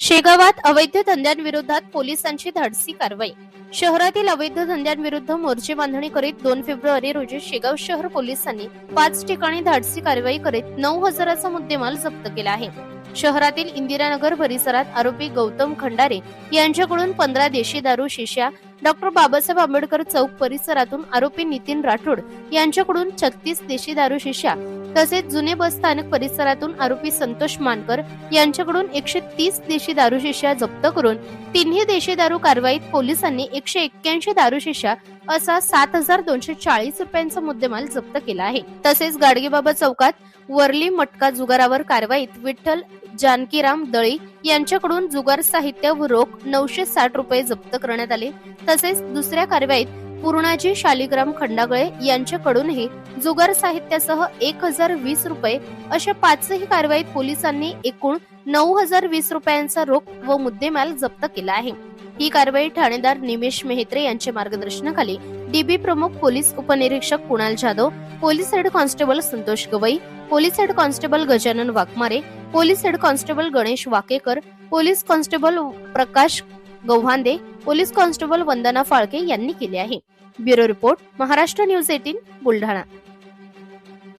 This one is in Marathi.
शेगावात अवैध धंद्यांविरोधात पोलिसांची धाडसी कारवाई. शहरातील अवैध धंद्यांविरुद्ध मोर्चे बांधणी करीत दोन फेब्रुवारी रोजी शेगाव शहर पोलिसांनी पाच ठिकाणी धाडसी कारवाई करीत नऊ हजाराचा मुद्देमाल जप्त केला आहे. शहरातील इंदिरानगर परिसरात आरोपी गौतम खंडारे यांच्याकडून पंधरा देशी दारू शिश्या डॉक्टर बाबासाहेब आंबेडकर चौक परिसरातून आरोपी नितीन राठोड यांच्याकडून छत्तीस देशी दारू शिष्या तसेच जुने बस स्थानक परिसरातून आरोपी संतोष मानकर यांच्याकडून एकशे तीस देशी दारू शिष्या जप्त करून तिन्ही देशी दारू कारवाईत पोलिसांनी एकशे एक्क्याऐंशी दारू शिष्या असा सात हजार दोनशे चाळीस रुपयांचा मुद्देमाल जप्त केला आहे. तसेच गाडगेबाबा चौकात वरली मटका जुगारावर कारवाईत विठ्ठल जानकीराम दळी यांच्याकडून जुगार साहित्य व रोख नऊशे साठ रुपये जप्त करण्यात आले. तसेच दुसऱ्या कारवाईत पूर्णाजी शालिग्राम खंडागळे यांच्याकडूनही जुगार साहित्यासह एक हजार वीस रुपये अशा पाचही कारवाईत पोलिसांनी एकूण नऊ हजार वीस रुपयांचा रोख व मुद्देमाल जप्त केला आहे. ही कारवाई ठाणेदार निमेश मेहत्रे यांच्या मार्गदर्शनाखाली डीबी प्रमुख पोलीस उपनिरीक्षक Kunal Jadhav police head constable Santosh Gawai police head constable Gajanan Waghmare police head constable Ganesh Wakekar police constable Prakash Gavhande police constable Vandana Phalke यांनी केले आहे. Bureau report Maharashtra news eighteen Buldhana.